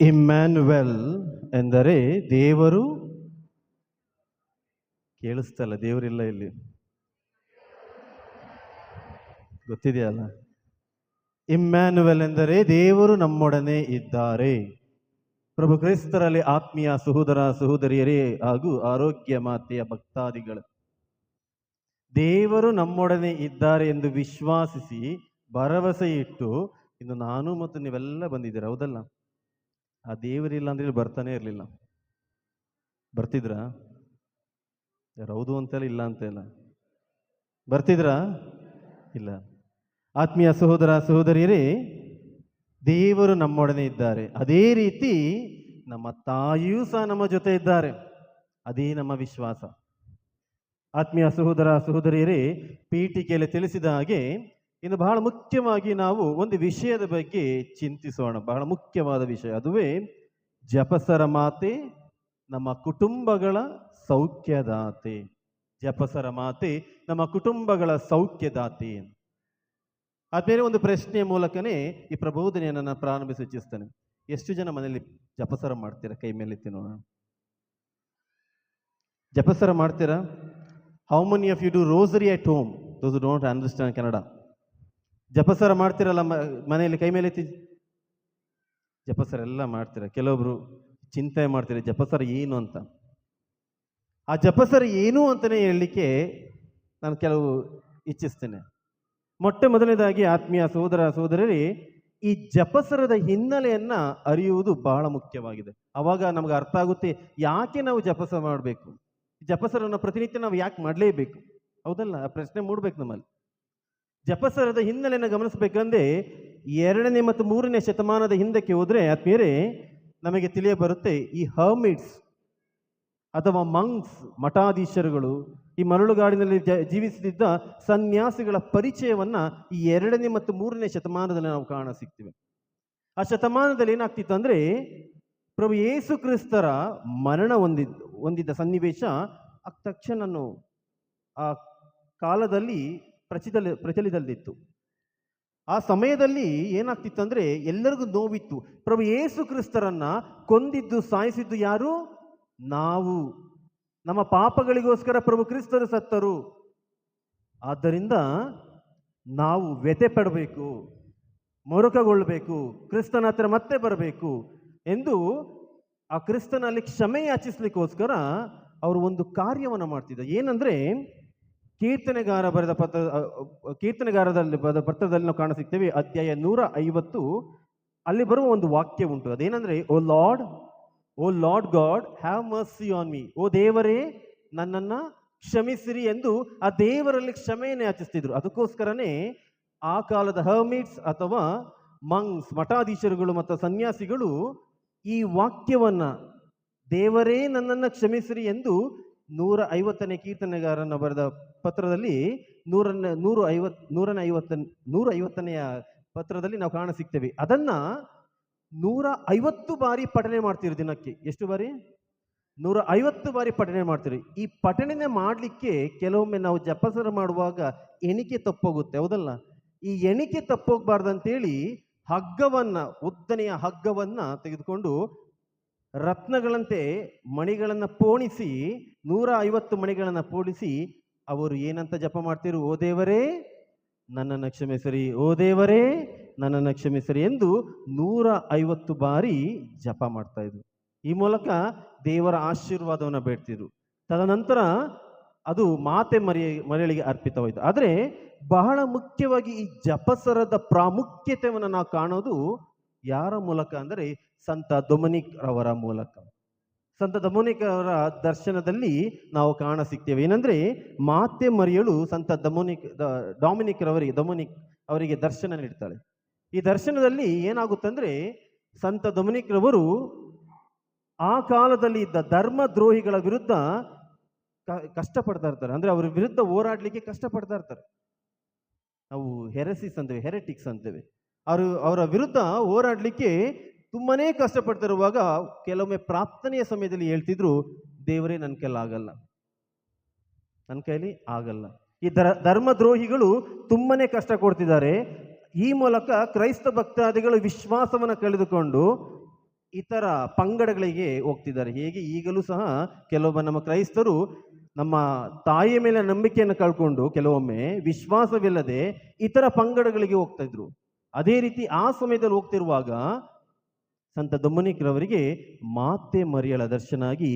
Immanuel ಎಂದರೆ ದೇವರು ಕೇಳಿಸ್ತಲ್ಲ, ದೇವರಿಲ್ಲ ಇಲ್ಲಿ. ಗೊತ್ತಿದೆಯಲ್ಲ? ಇಮ್ಯಾನ್ವೆಲ್ ಎಂದರೆ ದೇವರು ನಮ್ಮೊಡನೆ ಇದ್ದಾರೆ. ಪ್ರಭು ಕ್ರೈಸ್ತರಲ್ಲಿ ಆತ್ಮೀಯ ಸಹೋದರ, ಸಹೋದರಿಯರೇ ಹಾಗೂ ಆರೋಗ್ಯ ಮಾತೆಯ ಭಕ್ತಾದಿಗಳು. ದೇವರು ನಮ್ಮೊಡನೆ ಇದ್ದಾರೆ ಎಂದು ವಿಶ್ವಾಸಿಸಿ ಭರವಸೆ ಇಟ್ಟು ಇನ್ನು ನಾನು ಮತ್ತು ನೀವೆಲ್ಲ ಬಂದಿದ್ದೀರ? ಹೌದಲ್ಲ? ಆ ದೇವರಿಲ್ಲ ಅಂದ್ರೆ ಇಲ್ಲಿ ಬರ್ತಾನೆ ಇರಲಿಲ್ಲ. ಬರ್ತಿದ್ರಾ? ಯಾರು ಹೌದು ಅಂತೆಲ್ಲ ಇಲ್ಲ ಅಂತೆಲ್ಲ. ಬರ್ತಿದ್ರಾ? ಇಲ್ಲ. ಆತ್ಮೀಯ ಸಹೋದರ, ಸಹೋದರಿಯರೇ, ದೇವರು ನಮ್ಮೊಡನೆ ಇದ್ದಾರೆ. ಅದೇ ರೀತಿ ನಮ್ಮ ತಾಯಿಯೂ ಸಹ ನಮ್ಮ ಜೊತೆ ಇದ್ದಾರೆ. ಅದೇ ನಮ್ಮ ವಿಶ್ವಾಸ. ಆತ್ಮೀಯ ಸಹೋದರ, ಸಹೋದರಿಯರೇ, ಪೀಠಿಕೆಯಲ್ಲಿ ತಿಳಿಸಿದ ಹಾಗೆ ಇನ್ನು ಬಹಳ ಮುಖ್ಯವಾಗಿ ನಾವು ಒಂದು ವಿಷಯದ ಬಗ್ಗೆ ಚಿಂತಿಸೋಣ. ಬಹಳ ಮುಖ್ಯವಾದ ವಿಷಯ. ಅದುವೇ ಜಪಸರ ಮಾತೆ ನಮ್ಮ ಕುಟುಂಬಗಳ ಸೌಖ್ಯದಾತೆ. ಜಪಸರ ಮಾತೆ ನಮ್ಮ ಕುಟುಂಬಗಳ ಸೌಖ್ಯದಾತೆ. ಅದೇ ಒಂದು ಪ್ರಶ್ನೆಯ ಮೂಲಕನೇ ಈ ಪ್ರಬೋಧನೆಯನ್ನು ನಾನು ಪ್ರಾರಂಭಿಸಿ ಇಚ್ಛಿಸ್ತೇನೆ ಎಷ್ಟು ಜನ ಮನೆಯಲ್ಲಿ ಜಪಸರ ಮಾಡ್ತೀರಾ? ಕೈ ಮೇಲೆ ತಿನ್ನೋಣ ಜಪಸರ ಮಾಡ್ತೀರಾ? How many of you do rosary at home those don't understand Kannada ಜಪಸರ ಮಾಡ್ತಿರಲ್ಲ ಮನೆಯಲ್ಲಿ ಕೈ ಮೇಲೆ ಎತ್ತಿ? ಜಪಸರ ಎಲ್ಲ ಮಾಡ್ತೀರ. ಕೆಲವೊಬ್ರು ಚಿಂತೆ ಮಾಡ್ತೀರ ಜಪಸರ ಏನು ಅಂತ? ಆ ಜಪಸರ ಏನು ಅಂತಲೇ ಹೇಳಲಿಕ್ಕೆ ನಾನು ಕೆಲವು ಇಚ್ಛಿಸ್ತೇನೆ. ಮೊಟ್ಟ ಮೊದಲನೇದಾಗಿ ಆತ್ಮೀಯ ಸಹೋದರ ಸೋದರರಿ ಈ ಜಪಸರದ ಹಿನ್ನೆಲೆಯನ್ನ ಅರಿಯುವುದು ಬಹಳ ಮುಖ್ಯವಾಗಿದೆ. ಅವಾಗ ನಮ್ಗೆ ಅರ್ಥ ಆಗುತ್ತೆ ಯಾಕೆ ನಾವು ಜಪಸ ಮಾಡಬೇಕು? ಜಪಸರನ್ನು ಪ್ರತಿನಿತ್ಯ ನಾವು ಯಾಕೆ ಮಾಡಲೇಬೇಕು? ಹೌದಲ್ಲ? ಪ್ರಶ್ನೆ ಮೂಡ್ಬೇಕು ನಮ್ಮಲ್ಲಿ. ಜಪಸರದ ಹಿನ್ನೆಲೆಯನ್ನು ಗಮನಿಸಬೇಕಂದ್ರೆ ಎರಡನೇ ಮತ್ತು ಮೂರನೇ ಶತಮಾನದ ಹಿಂದಕ್ಕೆ ಹೋದರೆ ಆತ್ಮೀಯರೇ ನಮಗೆ ತಿಳಿಯ ಬರುತ್ತೆ, ಈ ಹರ್ಮಿಟ್ಸ್ ಅಥವಾ ಮಂಗ್ಸ್ ಮಠಾಧೀಶರುಗಳು ಈ ಮರಳುಗಾಡಿನಲ್ಲಿ ಜೀವಿಸುತ್ತಿದ್ದ ಸನ್ಯಾಸಿಗಳ ಪರಿಚಯವನ್ನ ಈ ಎರಡನೇ ಮತ್ತು ಮೂರನೇ ಶತಮಾನದಲ್ಲಿ ನಾವು ಕಾಣ ಸಿಗ್ತೀವಿ. ಆ ಶತಮಾನದಲ್ಲಿ ಏನಾಗ್ತಿತ್ತು ಅಂದ್ರೆ, ಪ್ರಭು ಯೇಸು ಕ್ರಿಸ್ತರ ಮರಣ ಹೊಂದಿದ್ದ ಹೊಂದಿದ್ದ ಸನ್ನಿವೇಶ ಆ ತಕ್ಷಣ ಆ ಕಾಲದಲ್ಲಿ ಪ್ರಚಲಿತ, ಪ್ರಚಲಿತದಲ್ಲಿತ್ತು. ಆ ಸಮಯದಲ್ಲಿ ಏನಾಗ್ತಿತ್ತು ಅಂದ್ರೆ ಎಲ್ಲರಿಗೂ ನೋವಿತ್ತು. ಪ್ರಭು ಯೇಸು ಕ್ರಿಸ್ತರನ್ನ ಕೊಂದಿದ್ದು, ಸಾಯಿಸಿದ್ದು ಯಾರು? ನಾವು. ನಮ್ಮ ಪಾಪಗಳಿಗೋಸ್ಕರ ಪ್ರಭು ಕ್ರಿಸ್ತರು ಸತ್ತರು. ಆದ್ದರಿಂದ ನಾವು ವ್ಯತೆ ಪಡಬೇಕು, ಮೊರಕಗೊಳ್ಳಬೇಕು, ಕ್ರಿಸ್ತನ ಹತ್ರ ಮತ್ತೆ ಬರಬೇಕು ಎಂದು ಆ ಕ್ರಿಸ್ತನಲ್ಲಿ ಕ್ಷಮೆ ಯಾಚಿಸ್ಲಿಕ್ಕೋಸ್ಕರ ಅವರು ಒಂದು ಕಾರ್ಯವನ್ನು ಮಾಡ್ತಿದ್ದ. ಏನಂದ್ರೆ ಕೀರ್ತನೆಗಾರ ಬರೆದ ಪತ್ರ ಕೀರ್ತನೆಗಾರದಲ್ಲಿ ಬರೆದ ಪತ್ರದಲ್ಲಿ ನಾವು ಕಾಣಸಿಗ್ತೇವೆ, ಅಧ್ಯಾಯ ನೂರ ಐವತ್ತು ಅಲ್ಲಿ ಬರುವ ಒಂದು ವಾಕ್ಯ ಉಂಟು. ಅದೇನಂದ್ರೆ, O Lord O Lord God, have mercy on me. ಓ ದೇವರೇ, ನನ್ನನ್ನ ಕ್ಷಮಿಸಿರಿ ಎಂದು ಆ ದೇವರಲ್ಲಿ ಕ್ಷಮೆಯನ್ನು ಯಾಚಿಸ್ತಿದ್ರು. ಅದಕ್ಕೋಸ್ಕರನೇ ಆ ಕಾಲದ ಹರ್ಮಿಟ್ಸ್ ಅಥವಾ ಮಂಗ್ಸ್ ಮಠಾಧೀಶರುಗಳು ಮತ್ತು ಸನ್ಯಾಸಿಗಳು ಈ ವಾಕ್ಯವನ್ನ, ದೇವರೇ, ನನ್ನನ್ನು ಕ್ಷಮಿಸಿರಿ ಎಂದು ನೂರ ಐವತ್ತನೇ ಕೀರ್ತನೆಗಾರನ ಬರೆದ ಪತ್ರದಲ್ಲಿ ನೂರನ್ನ ನೂರು ಐವತ್ ನೂರನೇ ಐವತ್ತ ನೂರ ಐವತ್ತನೆಯ ಪತ್ರದಲ್ಲಿ ನಾವು ಕಾಣ ಸಿಗ್ತೇವೆ ಅದನ್ನ ನೂರ ಐವತ್ತು ಬಾರಿ ಪಠನೆ ಮಾಡ್ತೀರಿ ದಿನಕ್ಕೆ. ಎಷ್ಟು ಬಾರಿ? ನೂರ ಐವತ್ತು ಬಾರಿ ಪಠನೆ ಮಾಡ್ತೀರಿ. ಈ ಪಠನೆ ಮಾಡಲಿಕ್ಕೆ ಕೆಲವೊಮ್ಮೆ ನಾವು ಜಪಸರ ಮಾಡುವಾಗ ಎಣಿಕೆ ತಪ್ಪೋಗುತ್ತೆ, ಹೌದಲ್ಲ? ಈ ಎಣಿಕೆ ತಪ್ಪೋಗ್ಬಾರ್ದಂತೇಳಿ ಹಗ್ಗವನ್ನ, ಉದ್ದನೆಯ ಹಗ್ಗವನ್ನ ತೆಗೆದುಕೊಂಡು ರತ್ನಗಳಂತೆ ಮಣಿಗಳನ್ನು ಪೋಣಿಸಿ, ನೂರ ಐವತ್ತು ಮಣಿಗಳನ್ನು ಪೋಣಿಸಿ, ಅವರು ಏನಂತ ಜಪ ಮಾಡ್ತಿರು? ಓ ದೇವರೇ, ನನ್ನನ್ನು ಕ್ಷಮಿಸಿರಿ. ಓ ದೇವರೇ, ನನ್ನನ್ನು ಕ್ಷಮಿಸಿರಿ ಎಂದು ನೂರ ಐವತ್ತು ಬಾರಿ ಜಪ ಮಾಡ್ತಾ ಇದ್ರು. ಈ ಮೂಲಕ ದೇವರ ಆಶೀರ್ವಾದವನ್ನು ಬೇಡ್ತಿದ್ರು. ತದನಂತರ ಅದು ಮಾತೆ ಮರಿ ಮರಳಿಗೆ ಅರ್ಪಿತವಾಯಿತು. ಆದರೆ ಬಹಳ ಮುಖ್ಯವಾಗಿ ಈ ಜಪಸರದ ಪ್ರಾಮುಖ್ಯತೆಯನ್ನು ನಾವು ಕಾಣೋದು ಯಾರ ಮೂಲಕ ಅಂದರೆ ಸಂತ ದೊಮನಿಕ್ ಅವರ ಮೂಲಕ. ಸಂತ ದಮೋನಿಕ್ ಅವರ ದರ್ಶನದಲ್ಲಿ ನಾವು ಕಾಣ ಸಿಗ್ತೇವೆ ಏನಂದ್ರೆ, ಮಾತೆ ಮರಿಯಳು ಸಂತ ದಮೋನಿಕ್ ಡಾಮಿನಿಕ್ ರವರಿಗೆ, ದಮೋನಿಕ್ ಅವರಿಗೆ ದರ್ಶನ ನೀಡ್ತಾಳೆ. ಈ ದರ್ಶನದಲ್ಲಿ ಏನಾಗುತ್ತಂದ್ರೆ, ಸಂತ ಡೊಮಿನಿಕ್ ರವರು ಆ ಕಾಲದಲ್ಲಿ ಇದ್ದ ಧರ್ಮ ದ್ರೋಹಿಗಳ ವಿರುದ್ಧ ಕಷ್ಟಪಡ್ತಾ ಇರ್ತಾರೆ. ಅಂದ್ರೆ ಅವರ ವಿರುದ್ಧ ಹೋರಾಡ್ಲಿಕ್ಕೆ ಕಷ್ಟಪಡ್ತಾ ಇರ್ತಾರೆ. ನಾವು ಹೆರಸಿಸ್ ಅಂತೇವೆ, ಹೆರೆಟಿಕ್ಸ್ ಅಂತೇವೆ. ಅವರು, ಅವರ ವಿರುದ್ಧ ಹೋರಾಡ್ಲಿಕ್ಕೆ ತುಂಬಾನೇ ಕಷ್ಟಪಡ್ತಿರುವಾಗ ಕೆಲವೊಮ್ಮೆ ಪ್ರಾರ್ಥನೆಯ ಸಮಯದಲ್ಲಿ ಹೇಳ್ತಿದ್ರು, ದೇವರೇ ನನ್ನ ಕೈಲಿ ಆಗಲ್ಲ. ನನ್ನ ಕೈಲಿ ಆಗಲ್ಲ. ಈ ದರ ಧರ್ಮದ್ರೋಹಿಗಳು ತುಂಬಾನೇ ಕಷ್ಟ ಕೊಡ್ತಿದ್ದಾರೆ. ಈ ಮೂಲಕ ಕ್ರೈಸ್ತ ಭಕ್ತಾದಿಗಳು ವಿಶ್ವಾಸವನ್ನು ಕಳೆದುಕೊಂಡು ಇತರ ಪಂಗಡಗಳಿಗೆ ಹೋಗ್ತಿದ್ದಾರೆ. ಹೇಗೆ? ಈಗಲೂ ಸಹ ಕೆಲವೊಬ್ಬ ನಮ್ಮ ಕ್ರೈಸ್ತರು ನಮ್ಮ ತಾಯಿಯ ಮೇಲೆ ನಂಬಿಕೆಯನ್ನು ಕಳ್ಕೊಂಡು ಕೆಲವೊಮ್ಮೆ ವಿಶ್ವಾಸವಿಲ್ಲದೆ ಇತರ ಪಂಗಡಗಳಿಗೆ ಹೋಗ್ತಾ ಇದ್ರು. ಅದೇ ರೀತಿ ಆ ಸಮಯದಲ್ಲಿ ಹೋಗ್ತಿರುವಾಗ ಸಂತ ದೊಮ್ಮನಿಕ್ರವರಿಗೆ ಮಾತೆ ಮರಿಯಳ ದರ್ಶನ ಆಗಿ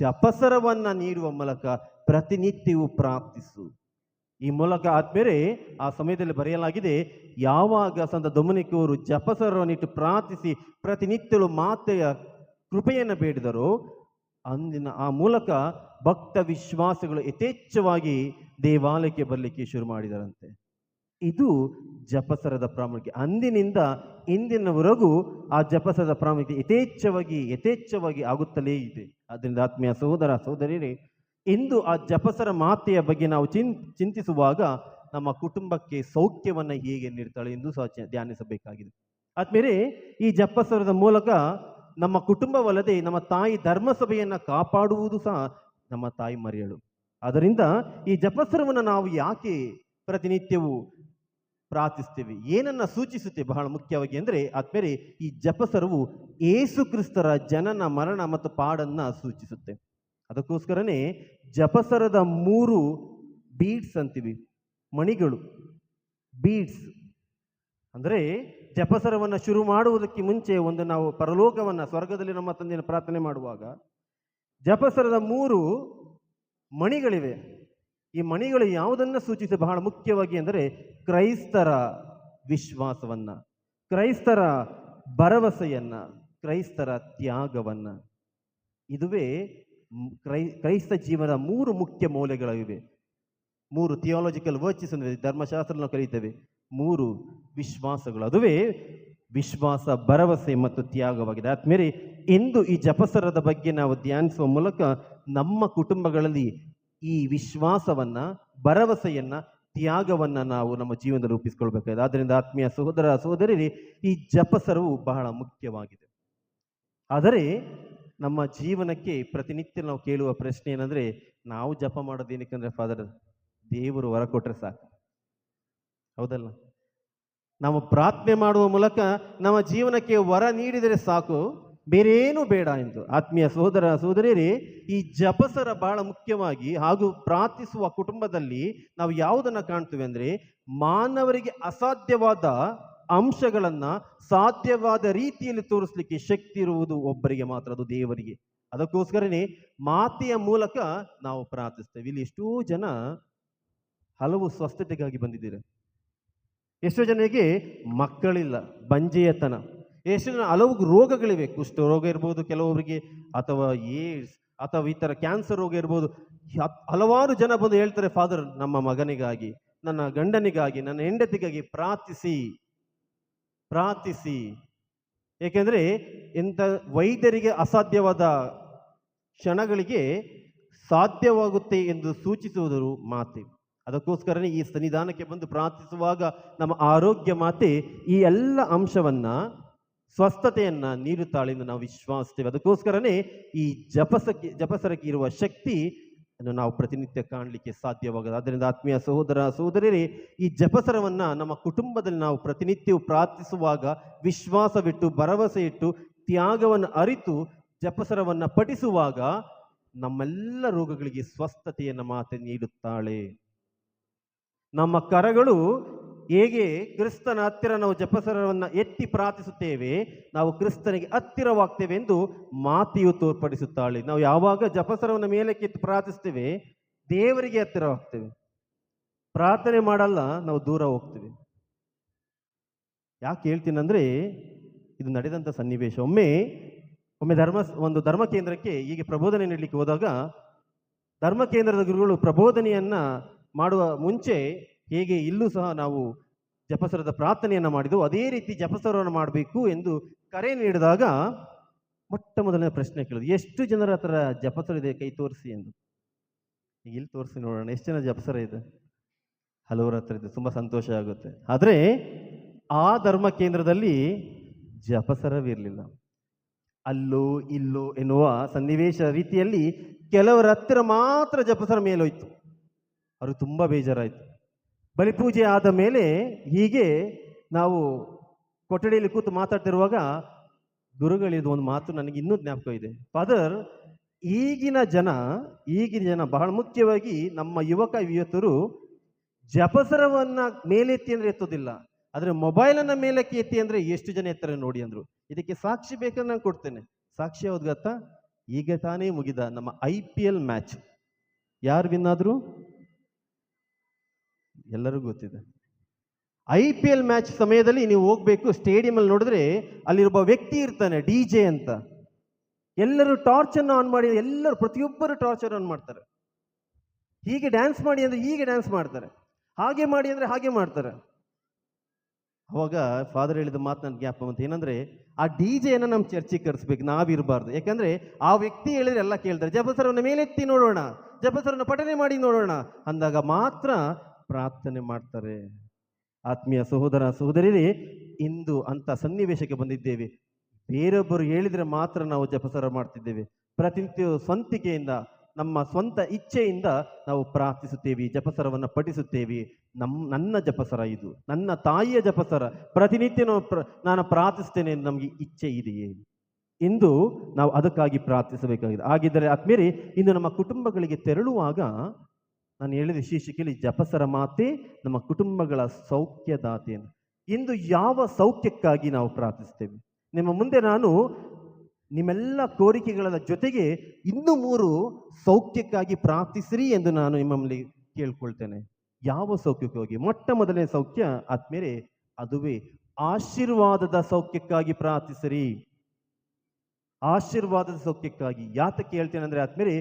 ಜಪಸರವನ್ನ ನೀಡುವ ಮೂಲಕ ಪ್ರತಿನಿತ್ಯವೂ ಪ್ರಾರ್ಥಿಸು ಈ ಮೂಲಕ ಆದ್ಮೇಲೆ ಆ ಸಮಯದಲ್ಲಿ ಬರೆಯಲಾಗಿದೆ, ಯಾವಾಗ ಸಂತ ದೊಮ್ಮನಿಕ್ ಅವರು ಜಪಸರವನ್ನಿಟ್ಟು ಪ್ರಾರ್ಥಿಸಿ ಪ್ರತಿನಿತ್ಯಲು ಮಾತೆಯ ಕೃಪೆಯನ್ನು ಬೇಡಿದರೋ, ಅಂದಿನ ಆ ಮೂಲಕ ಭಕ್ತ ವಿಶ್ವಾಸಗಳು ಯಥೇಚ್ಛವಾಗಿ ದೇವಾಲಯಕ್ಕೆ ಬರಲಿಕ್ಕೆ ಶುರು ಮಾಡಿದರಂತೆ. ಇದು ಜಪಸರದ ಪ್ರಾಮುಖ್ಯ. ಅಂದಿನಿಂದ ಇಂದಿನವರೆಗೂ ಆ ಜಪಸರದ ಪ್ರಾಮುಖ್ಯತೆ ಯಥೇಚ್ಛವಾಗಿ ಯಥೇಚ್ಛವಾಗಿ ಆಗುತ್ತಲೇ ಇದೆ. ಆದ್ದರಿಂದ ಆತ್ಮೀಯ ಸಹೋದರ, ಸಹೋದರಿಯರೇ, ಇಂದು ಆ ಜಪಸರ ಮಾತೆಯ ಬಗ್ಗೆ ನಾವು ಚಿನ್, ಚಿಂತಿಸುವಾಗ ನಮ್ಮ ಕುಟುಂಬಕ್ಕೆ ಸೌಖ್ಯವನ್ನು ಹೇಗೆ ನೀಡ್ತಾಳೆ ಎಂದು ಸಹ ಧ್ಯಾನಿಸಬೇಕಾಗಿದೆ. ಆದ್ಮೇಲೆ ಈ ಜಪಸರದ ಮೂಲಕ ನಮ್ಮ ಕುಟುಂಬವಲ್ಲದೆ ನಮ್ಮ ತಾಯಿ ಧರ್ಮಸಭೆಯನ್ನು ಕಾಪಾಡುವುದು ಸಹ ನಮ್ಮ ತಾಯಿ ಮರೆಯಳು. ಅದರಿಂದ ಈ ಜಪಸರವನ್ನು ನಾವು ಯಾಕೆ ಪ್ರತಿನಿತ್ಯವೂ ಪ್ರಾರ್ಥಿಸ್ತೇವೆ ಏನನ್ನ ಸೂಚಿಸುತ್ತೆ ಬಹಳ ಮುಖ್ಯವಾಗಿ ಅಂದ್ರೆ ಆದ್ಮೇಲೆ ಈ ಜಪಸರವು ಏಸು ಕ್ರಿಸ್ತರ ಜನನ, ಮರಣ ಮತ್ತು ಪಾಡನ್ನ ಸೂಚಿಸುತ್ತೆ. ಅದಕ್ಕೋಸ್ಕರನೇ ಜಪಸರದ ಮೂರು ಬೀಡ್ಸ್ ಅಂತೀವಿ. ಮಣಿಗಳು, ಬೀಡ್ಸ್. ಅಂದ್ರೆ ಜಪಸರವನ್ನು ಶುರು ಮಾಡುವುದಕ್ಕೆ ಮುಂಚೆ ಒಂದು ನಾವು ಪರಲೋಕವನ್ನ, ಸ್ವರ್ಗದಲ್ಲಿ ನಮ್ಮ ತಂದೆಯನ್ನು ಪ್ರಾರ್ಥನೆ ಮಾಡುವಾಗ ಜಪಸರದ ಮೂರು ಮಣಿಗಳಿವೆ. ಈ ಮಣಿಗಳು ಯಾವುದನ್ನು ಸೂಚಿಸಿ ಬಹಳ ಮುಖ್ಯವಾಗಿ ಅಂದರೆ ಕ್ರೈಸ್ತರ ವಿಶ್ವಾಸವನ್ನ, ಕ್ರೈಸ್ತರ ಭರವಸೆಯನ್ನ, ಕ್ರೈಸ್ತರ ತ್ಯಾಗವನ್ನ. ಇದುವೇ ಕ್ರೈ, ಕ್ರೈಸ್ತ ಜೀವನದ ಮೂರು ಮುಖ್ಯ ಮೌಲ್ಯಗಳಿವೆ ಮೂರು ಥಿಯಾಲಜಿಕಲ್ ವರ್ಚಸ್ ಅಂದರೆ ಧರ್ಮಶಾಸ್ತ್ರ ಮೂರು ವಿಶ್ವಾಸಗಳು. ಅದುವೇ ವಿಶ್ವಾಸ, ಭರವಸೆ ಮತ್ತು ತ್ಯಾಗವಾಗಿದೆ. ಆದ್ಮೇಲೆ ಇಂದು ಈ ಜಪಸರದ ಬಗ್ಗೆ ನಾವು ಧ್ಯಾನಿಸುವ ಮೂಲಕ ನಮ್ಮ ಕುಟುಂಬಗಳಲ್ಲಿ ಈ ವಿಶ್ವಾಸವನ್ನ, ಭರವಸೆಯನ್ನ, ತ್ಯಾಗವನ್ನ ನಾವು ನಮ್ಮ ಜೀವನದಲ್ಲಿ ರೂಪಿಸಿಕೊಳ್ಬೇಕಾಗಿದೆ. ಆದ್ದರಿಂದ ಆತ್ಮೀಯ ಸಹೋದರ ಸಹೋದರಿ ಈ ಜಪಸರವು ಬಹಳ ಮುಖ್ಯವಾಗಿದೆ. ಆದರೆ ನಮ್ಮ ಜೀವನಕ್ಕೆ ಪ್ರತಿನಿತ್ಯ ನಾವು ಕೇಳುವ ಪ್ರಶ್ನೆ ಏನಂದ್ರೆ, ನಾವು ಜಪ ಮಾಡೋದೇನಕ್ಕಂದ್ರೆ ಫಾದರ್ ದೇವರು ವರ ಕೊಟ್ರೆ ಸಾಕು. ಹೌದಲ್ಲ? ನಾವು ಪ್ರಾರ್ಥನೆ ಮಾಡುವ ಮೂಲಕ ನಮ್ಮ ಜೀವನಕ್ಕೆ ವರ ನೀಡಿದರೆ ಸಾಕು. ಬೇರೇನೂ ಬೇಡ ಎಂದು ಆತ್ಮೀಯ ಸಹೋದರ ಸಹೋದರಿಯರೇ, ಈ ಜಪಸರ ಬಹಳ ಮುಖ್ಯವಾಗಿ ಹಾಗೂ ಪ್ರಾರ್ಥಿಸುವ ಕುಟುಂಬದಲ್ಲಿ ನಾವು ಯಾವುದನ್ನ ಕಾಣ್ತೇವೆ ಅಂದರೆ ಮಾನವರಿಗೆ ಅಸಾಧ್ಯವಾದ ಅಂಶಗಳನ್ನು ಸಾಧ್ಯವಾದ ರೀತಿಯಲ್ಲಿ ತೋರಿಸ್ಲಿಕ್ಕೆ ಶಕ್ತಿ ಇರುವುದು ಒಬ್ಬರಿಗೆ ಮಾತ್ರ, ಅದು ದೇವರಿಗೆ. ಅದಕ್ಕೋಸ್ಕರನೇ ಮಾತೆಯ ಮೂಲಕ ನಾವು ಪ್ರಾರ್ಥಿಸ್ತೇವೆ. ಇಲ್ಲಿ ಎಷ್ಟೋ ಜನ ಹಲವು ಸ್ವಸ್ಥತೆಗಾಗಿ ಬಂದಿದ್ದೀರ. ಎಷ್ಟೋ ಜನರಿಗೆ ಮಕ್ಕಳಿಲ್ಲ, ಬಂಜೆಯತನ. ಜನ ಹಲವು ರೋಗಗಳಿವೆ. ಕುಷ್ಠ ರೋಗ ಇರ್ಬೋದು ಕೆಲವೊಬ್ಬರಿಗೆ ಅಥವಾ ಏಡ್ಸ್ ಅಥವಾ ಈ ಥರ ಕ್ಯಾನ್ಸರ್ ರೋಗ ಇರ್ಬೋದು. ಹಲವಾರು ಜನ ಬಂದು ಹೇಳ್ತಾರೆ, ಫಾದರ್, ನಮ್ಮ ಮಗನಿಗಾಗಿ, ನನ್ನ ಗಂಡನಿಗಾಗಿ, ನನ್ನ ಹೆಂಡತಿಗಾಗಿ ಪ್ರಾರ್ಥಿಸಿ ಪ್ರಾರ್ಥಿಸಿ. ಏಕೆಂದರೆ ಇಂಥ ವೈದ್ಯರಿಗೆ ಅಸಾಧ್ಯವಾದ ಕ್ಷಣಗಳಿಗೆ ಸಾಧ್ಯವಾಗುತ್ತೆ ಎಂದು ಸೂಚಿಸುವುದರು ಮಾತೆ. ಅದಕ್ಕೋಸ್ಕರನೇ ಈ ಸನ್ನಿಧಾನಕ್ಕೆ ಬಂದು ಪ್ರಾರ್ಥಿಸುವಾಗ ನಮ್ಮ ಆರೋಗ್ಯ ಮಾತೆ ಈ ಎಲ್ಲ ಅಂಶವನ್ನ ಸ್ವಸ್ಥತೆಯನ್ನ ನೀಡುತ್ತಾಳೆ ಎಂದು ನಾವು ವಿಶ್ವಾಸಿಸ್ತೇವೆ ಅದಕ್ಕೋಸ್ಕರನೇ ಈ ಜಪಸಕ್ಕೆ, ಜಪಸರಕ್ಕೆ ಇರುವ ಶಕ್ತಿ ಅನ್ನು ನಾವು ಪ್ರತಿನಿತ್ಯ ಕಾಣಲಿಕ್ಕೆ ಸಾಧ್ಯವಾಗದು. ಆದ್ದರಿಂದ ಆತ್ಮೀಯ ಸಹೋದರ, ಸಹೋದರಿಯರೇ, ಈ ಜಪಸರವನ್ನ ನಮ್ಮ ಕುಟುಂಬದಲ್ಲಿ ನಾವು ಪ್ರತಿನಿತ್ಯವೂ ಪ್ರಾರ್ಥಿಸುವಾಗ ವಿಶ್ವಾಸವಿಟ್ಟು ಭರವಸೆ ಇಟ್ಟು ತ್ಯಾಗವನ್ನು ಅರಿತು ಜಪಸರವನ್ನ ಪಠಿಸುವಾಗ ನಮ್ಮೆಲ್ಲ ರೋಗಗಳಿಗೆ ಸ್ವಸ್ಥತೆಯನ್ನು ಮಾತೆ ನೀಡುತ್ತಾಳೆ. ನಮ್ಮ ಕರಗಳು ಹೇಗೆ ಕ್ರಿಸ್ತನ ಹತ್ತಿರ ನಾವು ಜಪಸರವನ್ನು ಎತ್ತಿ ಪ್ರಾರ್ಥಿಸುತ್ತೇವೆ, ನಾವು ಕ್ರಿಸ್ತನಿಗೆ ಹತ್ತಿರವಾಗ್ತೇವೆ ಎಂದು ಮಾತಿಯು ತೋರ್ಪಡಿಸುತ್ತಾಳೆ. ನಾವು ಯಾವಾಗ ಜಪಸರವನ್ನ ಮೇಲಕ್ಕೆ ಎತ್ತಿ ಪ್ರಾರ್ಥಿಸ್ತೇವೆ ದೇವರಿಗೆ ಹತ್ತಿರವಾಗ್ತೇವೆ. ಪ್ರಾರ್ಥನೆ ಮಾಡಲ್ಲ, ನಾವು ದೂರ ಹೋಗ್ತೇವೆ. ಯಾಕೆ ಹೇಳ್ತೀನಂದ್ರೆ, ಇದು ನಡೆದಂಥ ಸನ್ನಿವೇಶ. ಒಮ್ಮೆ ಒಮ್ಮೆ ಧರ್ಮ, ಒಂದು ಧರ್ಮ ಕೇಂದ್ರಕ್ಕೆ ಹೀಗೆ ಪ್ರಬೋಧನೆ ನೀಡಲಿಕ್ಕೆ ಹೋದಾಗ, ಧರ್ಮ ಕೇಂದ್ರದ ಗುರುಗಳು ಪ್ರಬೋಧನೆಯನ್ನ ಮಾಡುವ ಮುಂಚೆ ಹೇಗೆ ಇಲ್ಲೂ ಸಹ ನಾವು ಜಪಸರದ ಪ್ರಾರ್ಥನೆಯನ್ನು ಮಾಡಿದೆವು ಅದೇ ರೀತಿ ಜಪಸರವನ್ನು ಮಾಡಬೇಕು ಎಂದು ಕರೆ ನೀಡಿದಾಗ ಮೊಟ್ಟ ಮೊದಲನೇ ಪ್ರಶ್ನೆ ಕೇಳಿದ್ರು, ಎಷ್ಟು ಜನರ ಹತ್ರ ಜಪಸರ ಇದೆ ಕೈ ತೋರಿಸಿ ಎಂದು? ಇಲ್ಲಿ ತೋರಿಸಿ ನೋಡೋಣ, ಎಷ್ಟು ಜನ ಜಪಸರ ಇದೆ? ಹಲವರ ಹತ್ರ ಇದೆ, ತುಂಬ ಸಂತೋಷ ಆಗುತ್ತೆ. ಆದರೆ ಆ ಧರ್ಮ ಕೇಂದ್ರದಲ್ಲಿ ಜಪಸರವಿರಲಿಲ್ಲ. ಅಲ್ಲೋ, ಇಲ್ಲೋ ಎನ್ನುವ ಸನ್ನಿವೇಶ ರೀತಿಯಲ್ಲಿ ಕೆಲವರ ಹತ್ತಿರ ಮಾತ್ರ ಜಪಸರ ಮೇಲೋಯ್ತು. ಅವರು ತುಂಬ ಬೇಜಾರಾಯಿತು. ಬಲಿಪೂಜೆ ಆದ ಮೇಲೆ ಹೀಗೆ ನಾವು ಕೊಠಡಿಯಲ್ಲಿ ಕೂತು ಮಾತಾಡ್ತಿರುವಾಗ ಗುರುಗಳಿದು ಒಂದು ಮಾತು ನನಗೆ ಇನ್ನೂ ಜ್ಞಾಪಕ ಇದೆ. ಫಾದರ್, ಈಗಿನ ಜನ ಈಗಿನ ಜನ ಬಹಳ ಮುಖ್ಯವಾಗಿ ನಮ್ಮ ಯುವಕ ಯುವತರು ಜಪಸರವನ್ನ ಮೇಲೆತ್ತಿ ಅಂದ್ರೆ ಎತ್ತೋದಿಲ್ಲ. ಆದ್ರೆ ಮೊಬೈಲನ್ನ ಮೇಲಕ್ಕೆ ಎತ್ತಿ ಅಂದ್ರೆ ಎಷ್ಟು ಜನ ಎತ್ತಾರೆ ನೋಡಿ ಅಂದ್ರು. ಇದಕ್ಕೆ ಸಾಕ್ಷಿ ಬೇಕಂದ್ರೆ ನಾನು ಕೊಡ್ತೇನೆ. ಸಾಕ್ಷಿ ಯಾವ್ದು ಗೊತ್ತಾ? ಈಗ ತಾನೇ ಮುಗಿದ ನಮ್ಮ ಐ ಪಿ ಎಲ್ ಮ್ಯಾಚ್. ಯಾರು ವಿನ್ ಎಲ್ಲರಿಗೂ ಗೊತ್ತಿದೆ. ಐ ಪಿ ಎಲ್ ಮ್ಯಾಚ್ ಸಮಯದಲ್ಲಿ ನೀವು ಹೋಗ್ಬೇಕು ಸ್ಟೇಡಿಯಂ ಅಲ್ಲಿ ನೋಡಿದ್ರೆ ಅಲ್ಲಿರುವ ವ್ಯಕ್ತಿ ಇರ್ತಾನೆ, ಡಿ ಜೆ ಅಂತ. ಎಲ್ಲರೂ ಟಾರ್ಚ್ ಅನ್ನು ಆನ್ ಮಾಡಿ, ಎಲ್ಲರೂ, ಪ್ರತಿಯೊಬ್ಬರು ಟಾರ್ಚರ್ ಆನ್ ಮಾಡ್ತಾರೆ. ಹೀಗೆ ಡ್ಯಾನ್ಸ್ ಮಾಡಿ ಅಂದ್ರೆ ಹೀಗೆ ಡ್ಯಾನ್ಸ್ ಮಾಡ್ತಾರೆ. ಹಾಗೆ ಮಾಡಿ ಅಂದ್ರೆ ಹಾಗೆ ಮಾಡ್ತಾರೆ. ಅವಾಗ ಫಾದರ್ ಹೇಳಿದ ಮಾತು ನನ್ನ ಜ್ಞಾಪ ಅಂತ ಏನಂದ್ರೆ, ಆ ಡಿ ಜೆನ ನಮ್ಮ ಚರ್ಚಿಗೆ ಕರೆಸ್ಬೇಕು, ನಾವಿರಬಾರ್ದು. ಯಾಕಂದ್ರೆ, ಆ ವ್ಯಕ್ತಿ ಹೇಳಿದ್ರೆ ಎಲ್ಲ ಕೇಳ್ತಾರೆ. ಜಪಸರವನ್ನು ಮೇಲೆತ್ತಿ ನೋಡೋಣ ಜಪಸರನ್ನು ಪಠನೆ ಮಾಡಿ ನೋಡೋಣ ಅಂದಾಗ ಮಾತ್ರ ಪ್ರಾರ್ಥನೆ ಮಾಡ್ತಾರೆ. ಆತ್ಮೀಯ ಸಹೋದರ, ಸಹೋದರಿಯರೇ, ಇಂದು ಅಂತ ಸನ್ನಿವೇಶಕ್ಕೆ ಬಂದಿದ್ದೇವೆ. ಬೇರೊಬ್ಬರು ಹೇಳಿದರೆ ಮಾತ್ರ ನಾವು ಜಪಸರ ಮಾಡ್ತಿದ್ದೇವೆ. ಪ್ರತಿನಿತ್ಯ ಸ್ವಂತಿಕೆಯಿಂದ, ನಮ್ಮ ಸ್ವಂತ ಇಚ್ಛೆಯಿಂದ ನಾವು ಪ್ರಾರ್ಥಿಸುತ್ತೇವೆ ಜಪಸರವನ್ನು ಪಠಿಸುತ್ತೇವೆ. ನಮ್ಮ ನನ್ನ ಜಪಸರ ಇದು. ನನ್ನ ತಾಯಿಯ ಜಪಸರ ಪ್ರತಿನಿತ್ಯ ನಾನು ಪ್ರಾರ್ಥಿಸ್ತೇನೆ ಎಂದು ನಮಗೆ ಇಚ್ಛೆ ಇದೆಯೇ? ಇಂದು ನಾವು ಅದಕ್ಕಾಗಿ ಪ್ರಾರ್ಥಿಸಬೇಕಾಗಿದೆ. ಹಾಗಿದ್ದರೆ ಆದ್ಮೇಲೆ ಇಂದು ನಮ್ಮ ಕುಟುಂಬಗಳಿಗೆ ತೆರಳುವಾಗ ನಾನು ಹೇಳಿದ ಶೀರ್ಷಿಕೆಯಲ್ಲಿ ಜಪಸರ ಮಾತೆ, ನಮ್ಮ ಕುಟುಂಬಗಳ ಸೌಖ್ಯದಾತೆಯನ್ನು. ಇಂದು ಯಾವ ಸೌಖ್ಯಕ್ಕಾಗಿ ನಾವು ಪ್ರಾರ್ಥಿಸ್ತೇವೆ ನಿಮ್ಮ ಮುಂದೆ ನಾನು ನಿಮ್ಮೆಲ್ಲ ಕೋರಿಕೆಗಳ ಜೊತೆಗೆ ಇನ್ನು ಮೂರು ಸೌಖ್ಯಕ್ಕಾಗಿ ಪ್ರಾರ್ಥಿಸಿರಿ ಎಂದು ನಾನು ನಿಮ್ಮಲ್ಲಿ ಕೇಳ್ಕೊಳ್ತೇನೆ. ಯಾವ ಸೌಖ್ಯಕ್ಕಾಗಿ ಮೊಟ್ಟ ಮೊದಲನೇ ಸೌಖ್ಯ ಆದ್ಮೇಲೆ ಅದುವೇ ಆಶೀರ್ವಾದದ ಸೌಖ್ಯಕ್ಕಾಗಿ ಪ್ರಾರ್ಥಿಸಿರಿ. ಆಶೀರ್ವಾದದ ಸೌಖ್ಯಕ್ಕಾಗಿ. ಯಾತಕ್ಕೆ ಹೇಳ್ತೇನೆ ಅಂದ್ರೆ ಆದ್ಮೇಲೆ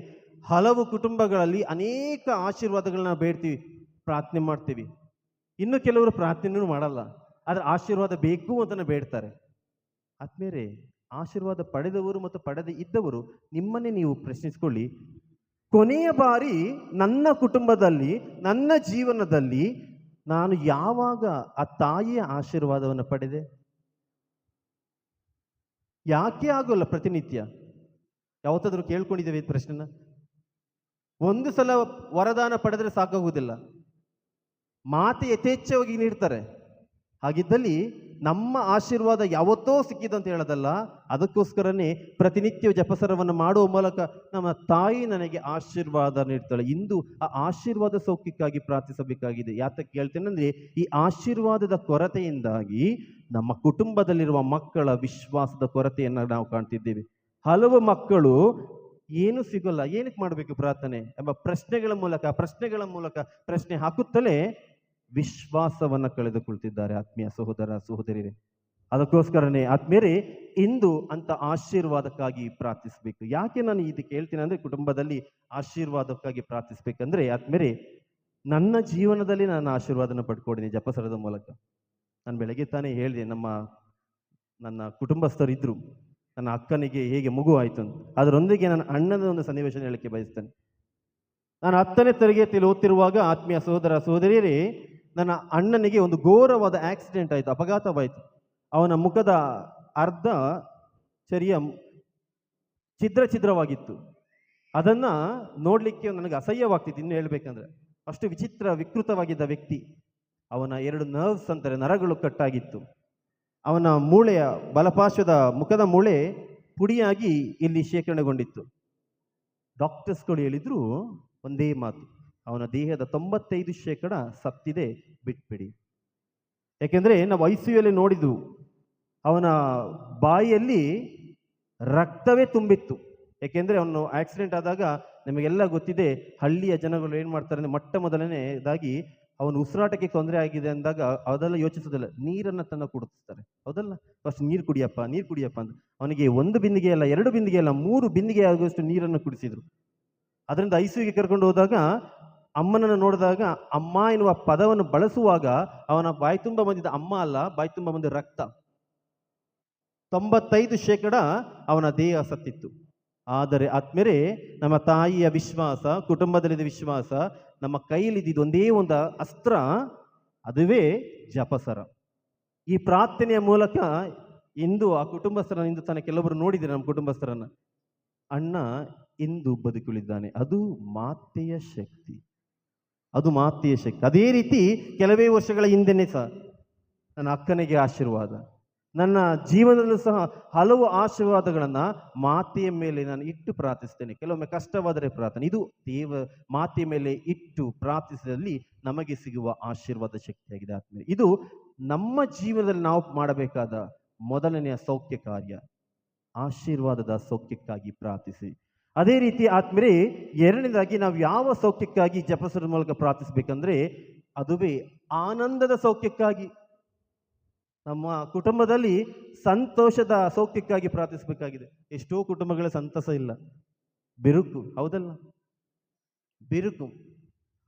ಹಲವು ಕುಟುಂಬಗಳಲ್ಲಿ ಅನೇಕ ಆಶೀರ್ವಾದಗಳನ್ನ ಬೇಡ್ತೀವಿ, ಪ್ರಾರ್ಥನೆ ಮಾಡ್ತೀವಿ. ಇನ್ನು ಕೆಲವರು ಪ್ರಾರ್ಥನೆಯೂ ಮಾಡಲ್ಲ, ಆದ್ರೆ ಆಶೀರ್ವಾದ ಬೇಕು ಅಂತಾನೆ ಬೇಡ್ತಾರೆ. ಆದ್ಮೇಲೆ ಆಶೀರ್ವಾದ ಪಡೆದವರು ಮತ್ತು ಪಡೆದ ಇದ್ದವರು, ನಿಮ್ಮನ್ನೇ ನೀವು ಪ್ರಶ್ನಿಸ್ಕೊಳ್ಳಿ. ಕೊನೆಯ ಬಾರಿ ನನ್ನ ಕುಟುಂಬದಲ್ಲಿ, ನನ್ನ ಜೀವನದಲ್ಲಿ ನಾನು ಯಾವಾಗ ಆ ತಾಯಿಯ ಆಶೀರ್ವಾದವನ್ನು ಪಡೆದೆ? ಯಾಕೆ ಆಗೋಲ್ಲ ಪ್ರತಿನಿತ್ಯ? ಯಾವತ್ತಾದ್ರೂ ಕೇಳ್ಕೊಂಡಿದ್ದೇವೆ ಈ ಪ್ರಶ್ನೆನ? ಒಂದು ಸಲ ವರದಾನ ಪಡೆದರೆ ಸಾಕಾಗುವುದಿಲ್ಲ. ಮಾತೆ ಯಥೇಚ್ಛವಾಗಿ ನೀಡ್ತಾರೆ. ಹಾಗಿದ್ದಲ್ಲಿ ನಮ್ಮ ಆಶೀರ್ವಾದ ಯಾವತ್ತೋ ಸಿಕ್ಕಿದಂತ ಹೇಳೋದಲ್ಲ, ಅದಕ್ಕೋಸ್ಕರನೇ ಪ್ರತಿನಿತ್ಯ ಜಪಸರವನ್ನು ಮಾಡುವ ಮೂಲಕ ನಮ್ಮ ತಾಯಿ ನನಗೆ ಆಶೀರ್ವಾದ ನೀಡ್ತಾಳೆ. ಇಂದು ಆ ಆಶೀರ್ವಾದ ಸೌಖ್ಯಕ್ಕಾಗಿ ಪ್ರಾರ್ಥಿಸಬೇಕಾಗಿದೆ. ಯಾತಕ್ಕೆ ಹೇಳ್ತೇನೆ ಅಂದ್ರೆ ಈ ಆಶೀರ್ವಾದದ ಕೊರತೆಯಿಂದಾಗಿ ನಮ್ಮ ಕುಟುಂಬದಲ್ಲಿರುವ ಮಕ್ಕಳ ವಿಶ್ವಾಸದ ಕೊರತೆಯನ್ನು ನಾವು ಕಾಣ್ತಿದ್ದೇವೆ. ಹಲವು ಮಕ್ಕಳು ಏನು ಸಿಗೋಲ್ಲ, ಏನಕ್ಕೆ ಮಾಡಬೇಕು ಪ್ರಾರ್ಥನೆ ಎಂಬ ಪ್ರಶ್ನೆಗಳ ಮೂಲಕ ಪ್ರಶ್ನೆಗಳ ಮೂಲಕ ಪ್ರಶ್ನೆ ಹಾಕುತ್ತಲೇ ವಿಶ್ವಾಸವನ್ನು ಕಳೆದುಕೊಳ್ತಿದ್ದಾರೆ ಆತ್ಮೀಯ ಸಹೋದರ, ಸಹೋದರಿಯರೇ. ಅದಕ್ಕೋಸ್ಕರನೇ ಆತ್ಮೀಯರೇ, ಇಂದು ಅಂತ ಆಶೀರ್ವಾದಕ್ಕಾಗಿ ಪ್ರಾರ್ಥಿಸಬೇಕು. ಯಾಕೆ ನಾನು ಇದಕ್ಕೆ ಹೇಳ್ತೀನಿ ಅಂದ್ರೆ ಕುಟುಂಬದಲ್ಲಿ ಆಶೀರ್ವಾದಕ್ಕಾಗಿ ಪ್ರಾರ್ಥಿಸ್ಬೇಕಂದ್ರೆ ಆತ್ಮೀಯರೇ, ನನ್ನ ಜೀವನದಲ್ಲಿ ನಾನು ಆಶೀರ್ವಾದನ ಪಡ್ಕೊಂಡಿದ್ದೀನಿ ಜಪಸರದ ಮೂಲಕ. ನಾನು ಬೆಳಗ್ಗೆ ತಾನೇ ಹೇಳಿದೆ ನಮ್ಮ, ನನ್ನ ಕುಟುಂಬಸ್ಥರಿದ್ರು ನನ್ನ ಅಕ್ಕನಿಗೆ ಹೇಗೆ ಮಗು ಆಯಿತು ಅಂತ. ಅದರೊಂದಿಗೆ ನನ್ನ ಅಣ್ಣನ ಒಂದು ಸನ್ನಿವೇಶ ಹೇಳಕ್ಕೆ ಬಯಸ್ತೇನೆ. ನಾನು ಹತ್ತನೇ ತರಗತಿಯಲ್ಲಿ ಓದ್ತಿರುವಾಗ ಆತ್ಮೀಯ ಸಹೋದರ ಸಹೋದರಿಯರೇ, ನನ್ನ ಅಣ್ಣನಿಗೆ ಒಂದು ಘೋರವಾದ ಆಕ್ಸಿಡೆಂಟ್ ಆಯಿತು, ಅಪಘಾತವಾಯಿತು. ಅವನ ಮುಖದ ಅರ್ಧ ಚರ್ಯ ಛಿದ್ರ ಛಿದ್ರವಾಗಿತ್ತು. ಅದನ್ನ ನೋಡಲಿಕ್ಕೆ ನನಗೆ ಅಸಹ್ಯವಾಗ್ತಿತ್ತು, ಇನ್ನು ಹೇಳಬೇಕಂದ್ರೆ. ಅಷ್ಟು ವಿಚಿತ್ರ, ವಿಕೃತವಾಗಿದ್ದ ವ್ಯಕ್ತಿ. ಅವನ ಎರಡು ನರ್ವ್ಸ್ ಅಂತಾರೆ, ನರಗಳು ಕಟ್ಟಾಗಿತ್ತು. ಅವನ ಮೂಳೆಯ ಬಲಪಾರ್ಶ್ವದ ಮುಖದ ಮೂಳೆ ಪುಡಿಯಾಗಿ ಇಲ್ಲಿ ಶೇಖರಣೆಗೊಂಡಿತ್ತು. ಡಾಕ್ಟರ್ಸ್ಗಳು ಹೇಳಿದ್ರು ಒಂದೇ ಮಾತು, ಅವನ ದೇಹದ ತೊಂಬತ್ತೈದು ಶೇಕಡ ಸತ್ತಿದೆ, ಬಿಟ್ಬಿಡಿ. ಯಾಕೆಂದ್ರೆ ನಾವು ಐ ಸಿ ನೋಡಿದ್ವು, ಅವನ ಬಾಯಿಯಲ್ಲಿ ರಕ್ತವೇ ತುಂಬಿತ್ತು. ಯಾಕೆಂದ್ರೆ ಅವನು ಆಕ್ಸಿಡೆಂಟ್ ಆದಾಗ ನಿಮಗೆಲ್ಲ ಗೊತ್ತಿದೆ, ಹಳ್ಳಿಯ ಜನಗಳು ಏನು ಮಾಡ್ತಾರೆ ಮೊಟ್ಟ ಮೊದಲನೇದಾಗಿ ಅವನು ಉಸಿರಾಟಕ್ಕೆ ತೊಂದರೆ ಆಗಿದೆ ಅಂದಾಗ ಅದೆಲ್ಲ ಯೋಚಿಸೋದಿಲ್ಲ ನೀರನ್ನು ತನ್ನ ಕುಡಿಸ್ತಾರೆ. ಹೌದಲ್ಲ? ಫಸ್ಟ್ ನೀರು ಕುಡಿಯಪ್ಪ ನೀರು ಕುಡಿಯಪ್ಪ ಅಂತ ಅವನಿಗೆ ಒಂದು ಬಿಂದಿಗೆ ಅಲ್ಲ, ಎರಡು ಬಿಂದಿಗೆ ಅಲ್ಲ, ಮೂರು ಬಿಂದಿಗೆ ಆಗುವಷ್ಟು ನೀರನ್ನು ಕುಡಿಸಿದ್ರು. ಅದರಿಂದ ಐಸಿಯುಗೆ ಕರ್ಕೊಂಡು ಹೋದಾಗ ಅಮ್ಮನನ್ನು ನೋಡಿದಾಗ ಅಮ್ಮ ಎನ್ನುವ ಪದವನ್ನು ಬಳಸುವಾಗ ಅವನ ಬಾಯಿ ತುಂಬ ಬಂದಿದ್ದ ಅಮ್ಮ ಅಲ್ಲ, ಬಾಯಿ ತುಂಬ ಬಂದ ರಕ್ತ. ತೊಂಬತ್ತೈದು ಶೇಕಡ ಅವನ ದೇಹ ಸತ್ತಿತ್ತು. ಆದರೆ ಆತ್ಮೇರೆ ನಮ್ಮ ತಾಯಿಯ ವಿಶ್ವಾಸ, ಕುಟುಂಬದಲ್ಲಿದ್ದ ವಿಶ್ವಾಸ, ನಮ್ಮ ಕೈಯಲ್ಲಿದ್ದಿದ್ದು ಒಂದೇ ಒಂದು ಅಸ್ತ್ರ, ಅದುವೇ ಜಪಸರ. ಈ ಪ್ರಾರ್ಥನೆಯ ಮೂಲಕ ಇಂದು ಆ ಕುಟುಂಬಸ್ಥರನ್ನ, ಇಂದು ತನ್ನ ಕೆಲವರು ನೋಡಿದರೆ ನಮ್ಮ ಕುಟುಂಬಸ್ಥರನ್ನ, ಅಣ್ಣ ಇಂದು ಬದುಕುಳಿದ್ದಾನೆ. ಅದು ಮಾತೆಯ ಶಕ್ತಿ. ಅದು ಮಾತೆಯ ಶಕ್ತಿ. ಅದೇ ರೀತಿ ಕೆಲವೇ ವರ್ಷಗಳ ಹಿಂದೆನೇ ಸಹ ನನ್ನ ಅಕ್ಕನಿಗೆ ಆಶೀರ್ವಾದ. ನನ್ನ ಜೀವನದಲ್ಲೂ ಸಹ ಹಲವು ಆಶೀರ್ವಾದಗಳನ್ನು ಮಾತೆಯ ಮೇಲೆ ನಾನು ಇಟ್ಟು ಪ್ರಾರ್ಥಿಸ್ತೇನೆ. ಕೆಲವೊಮ್ಮೆ ಕಷ್ಟವಾದರೆ ಪ್ರಾರ್ಥನೆ. ಇದು ದೇವ ಮಾತೆಯ ಮೇಲೆ ಇಟ್ಟು ಪ್ರಾರ್ಥಿಸಿದಲ್ಲಿ ನಮಗೆ ಸಿಗುವ ಆಶೀರ್ವಾದ ಶಕ್ತಿಯಾಗಿದೆ ಆತ್ಮೀಯ. ಇದು ನಮ್ಮ ಜೀವನದಲ್ಲಿ ನಾವು ಮಾಡಬೇಕಾದ ಮೊದಲನೆಯ ಸೌಖ್ಯ ಕಾರ್ಯ. ಆಶೀರ್ವಾದದ ಸೌಖ್ಯಕ್ಕಾಗಿ ಪ್ರಾರ್ಥಿಸಿ. ಅದೇ ರೀತಿ ಆತ್ಮರೇ ಎರಡನೇದಾಗಿ ನಾವು ಯಾವ ಸೌಖ್ಯಕ್ಕಾಗಿ ಜಪಸರ ಮೂಲಕ ಪ್ರಾರ್ಥಿಸಬೇಕಂದ್ರೆ, ಅದುವೇ ಆನಂದದ ಸೌಖ್ಯಕ್ಕಾಗಿ. ನಮ್ಮ ಕುಟುಂಬದಲ್ಲಿ ಸಂತೋಷದ ಸೌಖ್ಯಕ್ಕಾಗಿ ಪ್ರಾರ್ಥಿಸಬೇಕಾಗಿದೆ. ಎಷ್ಟೋ ಕುಟುಂಬಗಳ ಸಂತಸ ಇಲ್ಲ. ಬಿರುಕು, ಹೌದಲ್ಲ? ಬಿರುಕು.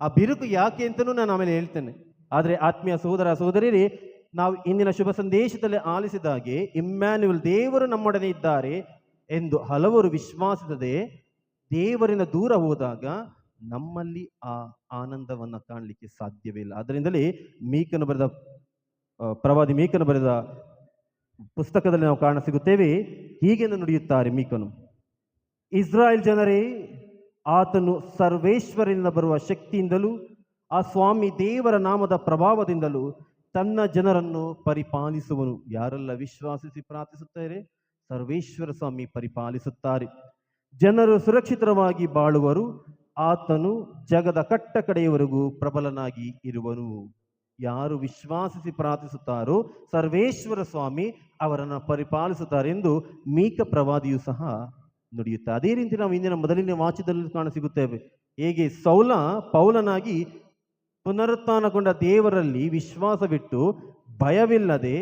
ಆ ಬಿರುಕು ಯಾಕೆ ಅಂತಲೂ ನಾನು ಆಮೇಲೆ ಹೇಳ್ತೇನೆ. ಆದರೆ ಆತ್ಮೀಯ ಸಹೋದರ ಸೋದರಿಯರೇ ನಾವು ಇಂದಿನ ಶುಭ ಸಂದೇಶದಲ್ಲಿ ಆಲಿಸಿದ ಹಾಗೆ ದೇವರು ನಮ್ಮೊಡನೆ ಇದ್ದಾರೆ ಎಂದು ಹಲವರು ವಿಶ್ವಾಸಿಸದೆ ದೇವರಿಂದ ದೂರ ಹೋದಾಗ ನಮ್ಮಲ್ಲಿ ಆ ಆನಂದವನ್ನು ಕಾಣಲಿಕ್ಕೆ ಸಾಧ್ಯವೇ ಇಲ್ಲ. ಅದರಿಂದಲೇ ಮೀಕನು ಬರೆದ ಪ್ರವಾದಿ ಮೀಕನು ಬರೆದ ಪುಸ್ತಕದಲ್ಲಿ ನಾವು ಕಾಣ ಸಿಗುತ್ತೇವೆ, ಹೀಗೆಂದು ನುಡಿಯುತ್ತಾರೆ ಮೀಕನು. ಇಸ್ರಾಯೇಲ್ ಜನರೇ, ಆತನು ಸರ್ವೇಶ್ವರನಿಂದ ಬರುವ ಶಕ್ತಿಯಿಂದಲೂ, ಆ ಸ್ವಾಮಿ ದೇವರ ನಾಮದ ಪ್ರಭಾವದಿಂದಲೂ ತನ್ನ ಜನರನ್ನು ಪರಿಪಾಲಿಸುವನು. ಯಾರೆಲ್ಲ ವಿಶ್ವಾಸಿಸಿ ಪ್ರಾರ್ಥಿಸುತ್ತಾರೆ, ಸರ್ವೇಶ್ವರ ಸ್ವಾಮಿ ಪರಿಪಾಲಿಸುತ್ತಾರೆ. ಜನರು ಸುರಕ್ಷಿತವಾಗಿ ಬಾಳುವರು, ಆತನು ಜಗದ ಕಟ್ಟ ಕಡೆಯವರೆಗೂ ಪ್ರಬಲನಾಗಿ ಇರುವನು. ಯಾರು ವಿಶ್ವಾಸಿಸಿ ಪ್ರಾರ್ಥಿಸುತ್ತಾರೋ ಸರ್ವೇಶ್ವರ ಸ್ವಾಮಿ ಅವರನ್ನು ಪರಿಪಾಲಿಸುತ್ತಾರೆ ಎಂದು ಮೀಕ ಪ್ರವಾದಿಯು ಸಹ ನುಡಿಯುತ್ತೆ, ಅದೇ ರೀತಿ ನಾವು ಇಂದಿನ ಮೊದಲಿನ ವಾಚ್ಯದಲ್ಲಿ ಕಾಣಸಿಗುತ್ತೇವೆ ಹೇಗೆ ಸೌಲ ಪೌಲನಾಗಿ ಪುನರುತ್ಥಾನಗೊಂಡ ದೇವರಲ್ಲಿ ವಿಶ್ವಾಸವಿಟ್ಟು ಭಯವಿಲ್ಲದೆ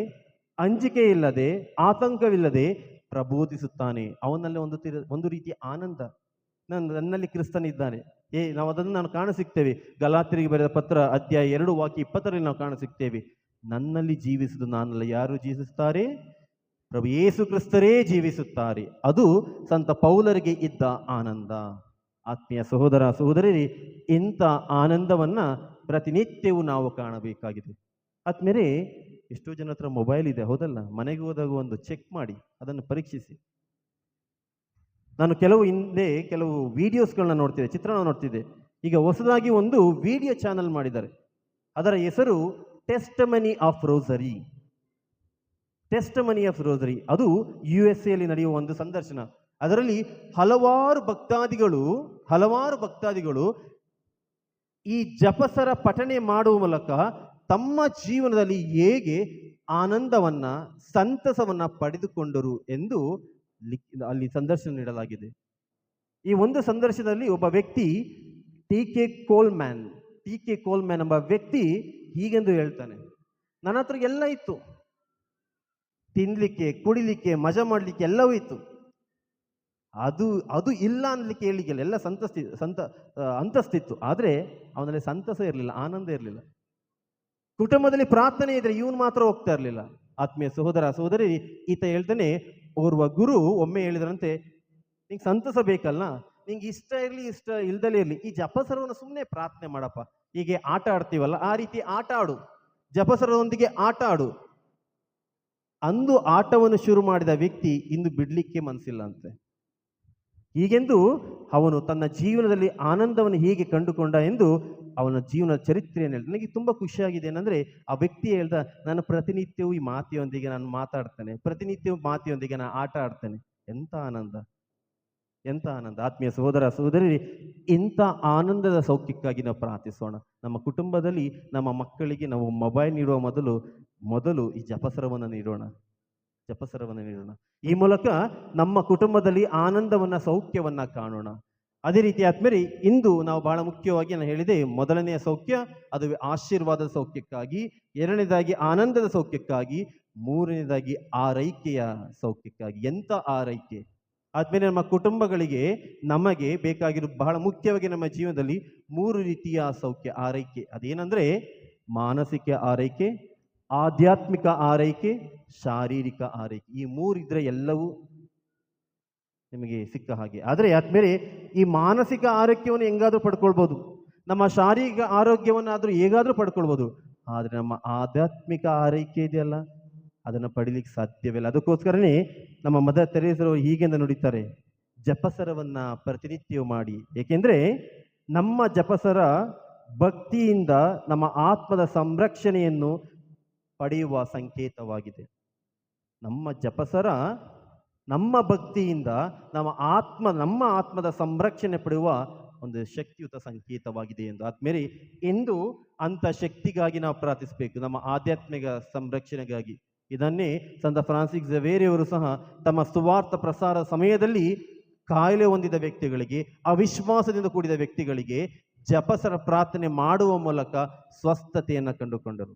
ಅಂಜಿಕೆ ಇಲ್ಲದೆ ಆತಂಕವಿಲ್ಲದೆ ಪ್ರಬೋಧಿಸುತ್ತಾನೆ. ಅವನಲ್ಲಿ ಒಂದು ಒಂದು ರೀತಿಯ ಆನಂದ. ನನ್ನ, ನನ್ನಲ್ಲಿ ಕ್ರಿಸ್ತನಿದ್ದಾನೆ. ಏ, ನಾವು ಅದನ್ನು ನಾನು ಕಾಣಸಿಗ್ತೇವೆ ಗಲಾತ್ರಿಗೆ ಬರೆದ ಪತ್ರ ಅಧ್ಯಾಯ ಎರಡು ವಾಕ್ಯ ಇಪ್ಪತ್ತರಲ್ಲಿ ನಾವು ಕಾಣಸಿಗ್ತೇವೆ ನನ್ನಲ್ಲಿ ಜೀವಿಸುವುದು ನಾನಲ್ಲ, ಯಾರು ಜೀವಿಸುತ್ತಾರೆ? ಪ್ರಭು ಯೇಸು ಕ್ರಿಸ್ತರೇ ಜೀವಿಸುತ್ತಾರೆ. ಅದು ಸಂತ ಪೌಲರಿಗೆ ಇದ್ದ ಆನಂದ. ಆತ್ಮೀಯ ಸಹೋದರ ಸಹೋದರಿ ಇಂಥ ಆನಂದವನ್ನ ಪ್ರತಿನಿತ್ಯವೂ ನಾವು ಕಾಣಬೇಕಾಗಿದೆ. ಆದ್ಮೇಲೆ ಎಷ್ಟೋ ಜನ ಹತ್ರ ಮೊಬೈಲ್ ಇದೆ, ಹೌದಲ್ಲ? ಮನೆಗೆ ಹೋದಾಗ ಒಂದು ಚೆಕ್ ಮಾಡಿ, ಅದನ್ನು ಪರೀಕ್ಷಿಸಿ. ನಾನು ಕೆಲವು ಹಿಂದೆ ಕೆಲವು ವಿಡಿಯೋಸ್ಗಳನ್ನ ನೋಡ್ತಿದ್ದೆ ಚಿತ್ರಣ ನೋಡ್ತಿದ್ದೆ. ಈಗ ಹೊಸದಾಗಿ ಒಂದು ವಿಡಿಯೋ ಚಾನಲ್ ಮಾಡಿದ್ದಾರೆ. ಅದರ ಹೆಸರು testimony of rosary testimony of rosary ಅದು ಯು ಎಸ್ ಎಲ್ಲಿ ನಡೆಯುವ ಒಂದು ಸಂದರ್ಶನ. ಅದರಲ್ಲಿ ಹಲವಾರು ಭಕ್ತಾದಿಗಳು ಹಲವಾರು ಭಕ್ತಾದಿಗಳು ಈ ಜಪಸರ ಪಠಣೆ ಮಾಡುವ ಮೂಲಕ ತಮ್ಮ ಜೀವನದಲ್ಲಿ ಹೇಗೆ ಆನಂದವನ್ನ, ಸಂತಸವನ್ನ ಪಡೆದುಕೊಂಡರು ಎಂದು ಅಲ್ಲಿ ಸಂದರ್ಶನ ನೀಡಲಾಗಿದೆ. ಈ ಒಂದು ಸಂದರ್ಶನದಲ್ಲಿ ಒಬ್ಬ ವ್ಯಕ್ತಿ T K Coleman, T K Coleman ಎಂಬ ವ್ಯಕ್ತಿ ಹೀಗೆಂದು ಹೇಳ್ತಾನೆ. ನನ್ನ ಹತ್ರ ಎಲ್ಲ ಇತ್ತು. ತಿನ್ಲಿಕ್ಕೆ, ಕುಡಿಲಿಕ್ಕೆ, ಮಜಾ ಮಾಡಲಿಕ್ಕೆ ಎಲ್ಲವೂ ಇತ್ತು. ಅದು ಅದು ಇಲ್ಲ ಅನ್ಲಿಕ್ಕೆ ಹೇಳಿಕ್ಕಿಲ್ಲ ಎಲ್ಲ ಸಂತಸ್ತಿ, ಸಂತ ಅಂತಸ್ತಿತ್ತು. ಆದರೆ ಅವನಲ್ಲಿ ಸಂತಸ ಇರಲಿಲ್ಲ, ಆನಂದ ಇರಲಿಲ್ಲ. ಕುಟುಂಬದಲ್ಲಿ ಪ್ರಾರ್ಥನೆ ಇದ್ರೆ ಇವನು ಮಾತ್ರ ಹೋಗ್ತಾ ಇರಲಿಲ್ಲ. ಆತ್ಮೀಯ ಸಹೋದರ ಸಹೋದರಿ, ಈತ ಹೇಳ್ತಾನೆ, ಓರ್ವ ಗುರು ಒಮ್ಮೆ ಹೇಳಿದ್ರಂತೆ, ನಿಂಗೆ ಸಂತಸ ಬೇಕಲ್ಲ ನಿಂಗೆ ಇಷ್ಟ ಇರಲಿ, ಇಷ್ಟ ಇಲ್ದಲೇ ಇರಲಿ, ಈ ಜಪಸರವನ್ನು ಸುಮ್ಮನೆ ಪ್ರಾರ್ಥನೆ ಮಾಡಪ್ಪ. ಹೀಗೆ ಆಟ ಆಡ್ತೀವಲ್ಲ, ಆ ರೀತಿ ಆಟ ಆಡು. ಜಪಸರದೊಂದಿಗೆ ಆಟ ಆಡು. ಅಂದು ಆಟವನ್ನು ಶುರು ಮಾಡಿದ ವ್ಯಕ್ತಿ ಇಂದು ಬಿಡ್ಲಿಕ್ಕೆ ಮನಸ್ಸಿಲ್ಲ ಅಂತೆ ಹೀಗೆಂದು ಅವನು ತನ್ನ ಜೀವನದಲ್ಲಿ ಆನಂದವನ್ನು ಹೀಗೆ ಕಂಡುಕೊಂಡ ಎಂದು ಅವನ ಜೀವನ ಚರಿತ್ರೆಯನ್ನು ಹೇಳ್ತಾನೆ ನನಗೆ ತುಂಬ ಖುಷಿಯಾಗಿದೆ ಏನಂದರೆ, ಆ ವ್ಯಕ್ತಿ ಹೇಳ್ದ, ನಾನು ಪ್ರತಿನಿತ್ಯವೂ ಈ ಮಾತೆಯೊಂದಿಗೆ ನಾನು ಮಾತಾಡ್ತೇನೆ. ಪ್ರತಿನಿತ್ಯವೂ ಮಾತೆಯೊಂದಿಗೆ ನಾನು ಆಟ ಆಡ್ತೇನೆ. ಎಂತ ಆನಂದ. ಎಂತ ಆನಂದ. ಆತ್ಮೀಯ ಸಹೋದರ, ಸಹೋದರಿ, ಇಂಥ ಆನಂದದ ಸೌಖ್ಯಕ್ಕಾಗಿ ನಾವು ಪ್ರಾರ್ಥಿಸೋಣ. ನಮ್ಮ ಕುಟುಂಬದಲ್ಲಿ ನಮ್ಮ ಮಕ್ಕಳಿಗೆ ನಾವು ಮೊಬೈಲ್ ನೀಡುವ ಮೊದಲು ಮೊದಲು ಈ ಜಪಸರವನ್ನು ನೀಡೋಣ. ಜಪಸರವನ್ನು ನೀಡೋಣ. ಈ ಮೂಲಕ ನಮ್ಮ ಕುಟುಂಬದಲ್ಲಿ ಆನಂದವನ್ನ, ಸೌಖ್ಯವನ್ನ ಕಾಣೋಣ. ಅದೇ ರೀತಿ ಆದ್ಮೇಲೆ ಇಂದು ನಾವು ಬಹಳ ಮುಖ್ಯವಾಗಿ ನಾನು ಹೇಳಿದೆ ಮೊದಲನೆಯ ಸೌಖ್ಯ, ಅದು ಆಶೀರ್ವಾದದ ಸೌಖ್ಯಕ್ಕಾಗಿ, ಎರಡನೇದಾಗಿ ಆನಂದದ ಸೌಖ್ಯಕ್ಕಾಗಿ, ಮೂರನೇದಾಗಿ ಆರೈಕೆಯ ಸೌಖ್ಯಕ್ಕಾಗಿ. ಎಂಥ ಆರೈಕೆ? ಆದ್ಮೇಲೆ ನಮ್ಮ ಕುಟುಂಬಗಳಿಗೆ ನಮಗೆ ಬೇಕಾಗಿರೋ ಬಹಳ ಮುಖ್ಯವಾಗಿ ನಮ್ಮ ಜೀವನದಲ್ಲಿ ಮೂರು ರೀತಿಯ ಸೌಖ್ಯ, ಆರೈಕೆ. ಅದೇನಂದ್ರೆ ಮಾನಸಿಕ ಆರೈಕೆ, ಆಧ್ಯಾತ್ಮಿಕ ಆರೈಕೆ, ಶಾರೀರಿಕ ಆರೈಕೆ. ಈ ಮೂರಿದ್ರೆ ಎಲ್ಲವೂ ನಿಮಗೆ ಸಿಕ್ಕ ಹಾಗೆ. ಆದರೆ ಆದ್ಮೇಲೆ ಈ ಮಾನಸಿಕ ಆರೋಗ್ಯವನ್ನು ಹೆಂಗಾದರೂ ಪಡ್ಕೊಳ್ಬೋದು. ನಮ್ಮ ಶಾರೀರಿಕ ಆರೋಗ್ಯವನ್ನಾದರೂ ಹೇಗಾದರೂ ಪಡ್ಕೊಳ್ಬೋದು. ಆದರೆ ನಮ್ಮ ಆಧ್ಯಾತ್ಮಿಕ ಆರೈಕೆ ಇದೆಯಲ್ಲ, ಅದನ್ನು ಪಡಿಲಿಕ್ಕೆ ಸಾಧ್ಯವಿಲ್ಲ. ಅದಕ್ಕೋಸ್ಕರನೇ ನಮ್ಮ ಮದ ತೆರೆಸರು ಹೀಗೆಂದ ನುಡಿತಾರೆ, ಜಪಸರವನ್ನ ಪ್ರತಿನಿತ್ಯವೂ ಮಾಡಿ. ಏಕೆಂದರೆ ನಮ್ಮ ಜಪಸರ ಭಕ್ತಿಯಿಂದ ನಮ್ಮ ಆತ್ಮದ ಸಂರಕ್ಷಣೆಯನ್ನು ಪಡೆಯುವ ಸಂಕೇತವಾಗಿದೆ. ನಮ್ಮ ಜಪಸರ ನಮ್ಮ ಭಕ್ತಿಯಿಂದ ನಮ್ಮ ಆತ್ಮ, ನಮ್ಮ ಆತ್ಮದ ಸಂರಕ್ಷಣೆ ಪಡೆಯುವ ಒಂದು ಶಕ್ತಿಯುತ ಸಂಕೇತವಾಗಿದೆ ಎಂದು. ಆದ್ಮೇಲೆ ಎಂದು ಅಂತ ಶಕ್ತಿಗಾಗಿ ನಾವು ಪ್ರಾರ್ಥಿಸಬೇಕು. ನಮ್ಮ ಆಧ್ಯಾತ್ಮಿಕ ಸಂರಕ್ಷಣೆಗಾಗಿ. ಇದನ್ನೇ ಸಂತ ಫ್ರಾನ್ಸಿಸ್ ಜವೇರಿಯವರು ಸಹ ತಮ್ಮ ಸುವಾರ್ಥ ಪ್ರಸಾರ ಸಮಯದಲ್ಲಿ ಕಾಯಿಲೆ ಹೊಂದಿದ ವ್ಯಕ್ತಿಗಳಿಗೆ, ಅವಿಶ್ವಾಸದಿಂದ ಕೂಡಿದ ವ್ಯಕ್ತಿಗಳಿಗೆ ಜಪಸರ ಪ್ರಾರ್ಥನೆ ಮಾಡುವ ಮೂಲಕ ಸ್ವಸ್ಥತೆಯನ್ನು ಕಂಡುಕೊಂಡರು.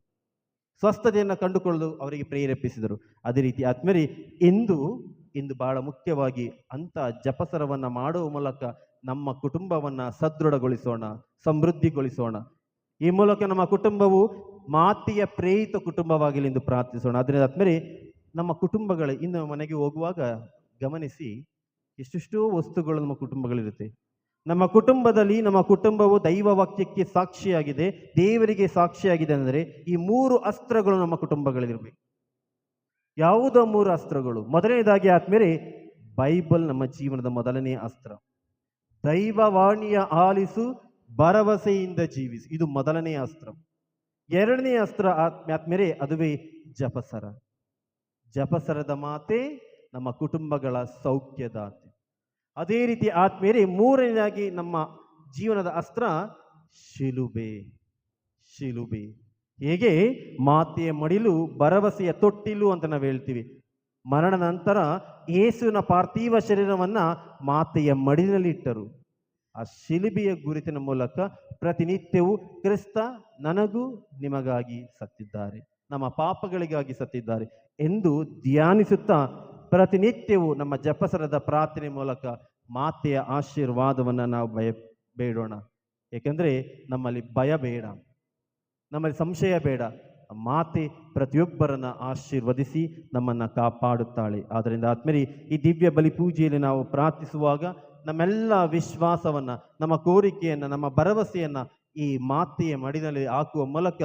ಸ್ವಸ್ಥತೆಯನ್ನು ಕಂಡುಕೊಳ್ಳಲು ಅವರಿಗೆ ಪ್ರೇರೇಪಿಸಿದರು. ಅದೇ ರೀತಿ ಆದ್ಮೇಲೆ ಇಂದು ಇಂದು ಬಹಳ ಮುಖ್ಯವಾಗಿ ಅಂತ ಜಪಸರವನ್ನ ಮಾಡುವ ಮೂಲಕ ನಮ್ಮ ಕುಟುಂಬವನ್ನು ಸದೃಢಗೊಳಿಸೋಣ, ಸಮೃದ್ಧಿಗೊಳಿಸೋಣ. ಈ ಮೂಲಕ ನಮ್ಮ ಕುಟುಂಬವು ಮಾತೆಯ ಪ್ರೇರಿತ ಕುಟುಂಬವಾಗಲಿ ಎಂದು ಪ್ರಾರ್ಥಿಸೋಣ. ಅದರಿಂದ ಆದ್ಮೇಲೆ ನಮ್ಮ ಕುಟುಂಬಗಳು ಇನ್ನು ಮನೆಗೆ ಹೋಗುವಾಗ ಗಮನಿಸಿ ಎಷ್ಟೆಷ್ಟೋ ವಸ್ತುಗಳು ನಮ್ಮ ಕುಟುಂಬಗಳಿರುತ್ತೆ. ನಮ್ಮ ಕುಟುಂಬದಲ್ಲಿ ನಮ್ಮ ಕುಟುಂಬವು ದೈವ ವಾಕ್ಯಕ್ಕೆ ಸಾಕ್ಷಿಯಾಗಿದೆ, ದೇವರಿಗೆ ಸಾಕ್ಷಿಯಾಗಿದೆ ಅಂದರೆ ಈ ಮೂರು ಅಸ್ತ್ರಗಳು ನಮ್ಮ ಕುಟುಂಬಗಳಲ್ಲಿರಬೇಕು. ಯಾವುದೋ ಮೂರು ಅಸ್ತ್ರಗಳು. ಮೊದಲನೇದಾಗಿ ಆದ್ಮೇಲೆ ಬೈಬಲ್ ನಮ್ಮ ಜೀವನದ ಮೊದಲನೇ ಅಸ್ತ್ರ. ದೈವವಾಣಿಯ ಆಲಿಸು, ಭರವಸೆಯಿಂದ ಜೀವಿಸು. ಇದು ಮೊದಲನೇ ಅಸ್ತ್ರ. ಎರಡನೇ ಅಸ್ತ್ರ ಆದ್ಮೇಲೆ ಅದುವೇ ಜಪಸರ. ಜಪಸರದ ಮಾತೆ ನಮ್ಮ ಕುಟುಂಬಗಳ ಸೌಖ್ಯದಾತೆ. ಅದೇ ರೀತಿ ಆದ್ಮೇಲೆ ಮೂರನೇದಾಗಿ ನಮ್ಮ ಜೀವನದ ಅಸ್ತ್ರ ಶಿಲುಬೆ. ಶಿಲುಬೆ. ಹೇಗೆ ಮಾತೆಯ ಮಡಿಲು ಭರವಸೆಯ ತೊಟ್ಟಿಲು ಅಂತ ನಾವು ಹೇಳ್ತೀವಿ. ಮರಣ ನಂತರ ಯೇಸುವಿನ ಪಾರ್ಥಿವ ಶರೀರವನ್ನು ಮಾತೆಯ ಮಡಿಲಲ್ಲಿ ಇಟ್ಟರು. ಆ ಶಿಲುಬೆಯ ಗುರುತಿನ ಮೂಲಕ ಪ್ರತಿನಿತ್ಯವೂ ಕ್ರಿಸ್ತ ನನಗೂ ನಿಮಗಾಗಿ ಸತ್ತಿದ್ದಾರೆ. ನಮ್ಮ ಪಾಪಗಳಿಗಾಗಿ ಸತ್ತಿದ್ದಾರೆ ಎಂದು ಧ್ಯಾನಿಸುತ್ತಾ ಪ್ರತಿನಿತ್ಯವೂ ನಮ್ಮ ಜಪಸರದ ಪ್ರಾರ್ಥನೆ ಮೂಲಕ ಮಾತೆಯ ಆಶೀರ್ವಾದವನ್ನು ನಾವು ಭಯ ಬೇಡೋಣ. ಏಕೆಂದರೆ ನಮ್ಮಲ್ಲಿ ಭಯ ಬೇಡ. ನಮ್ಮಲ್ಲಿ ಸಂಶಯ ಬೇಡ. ಮಾತೆ ಪ್ರತಿಯೊಬ್ಬರನ್ನ ಆಶೀರ್ವದಿಸಿ ನಮ್ಮನ್ನ ಕಾಪಾಡುತ್ತಾಳೆ. ಆದ್ದರಿಂದ ಆತ್ಮರಿ ಈ ದಿವ್ಯ ಬಲಿ ಪೂಜೆಯಲ್ಲಿ ನಾವು ಪ್ರಾರ್ಥಿಸುವಾಗ ನಮ್ಮೆಲ್ಲ ವಿಶ್ವಾಸವನ್ನ, ನಮ್ಮ ಕೋರಿಕೆಯನ್ನ, ನಮ್ಮ ಭರವಸೆಯನ್ನು ಈ ಮಾತೆಯ ಮಡಿನಲ್ಲಿ ಹಾಕುವ ಮೂಲಕ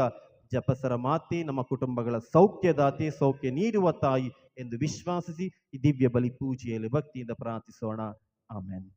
ಜಪಸರ ಮಾತೆ, ನಮ್ಮ ಕುಟುಂಬಗಳ ಸೌಖ್ಯದಾತೆ, ಸೌಖ್ಯ ನೀಡುವ ತಾಯಿ ಎಂದು ವಿಶ್ವಾಸಿಸಿ ಈ ದಿವ್ಯ ಬಲಿ ಪೂಜೆಯಲ್ಲಿ ಭಕ್ತಿಯಿಂದ ಪ್ರಾರ್ಥಿಸೋಣ. ಆಮೇಲೆ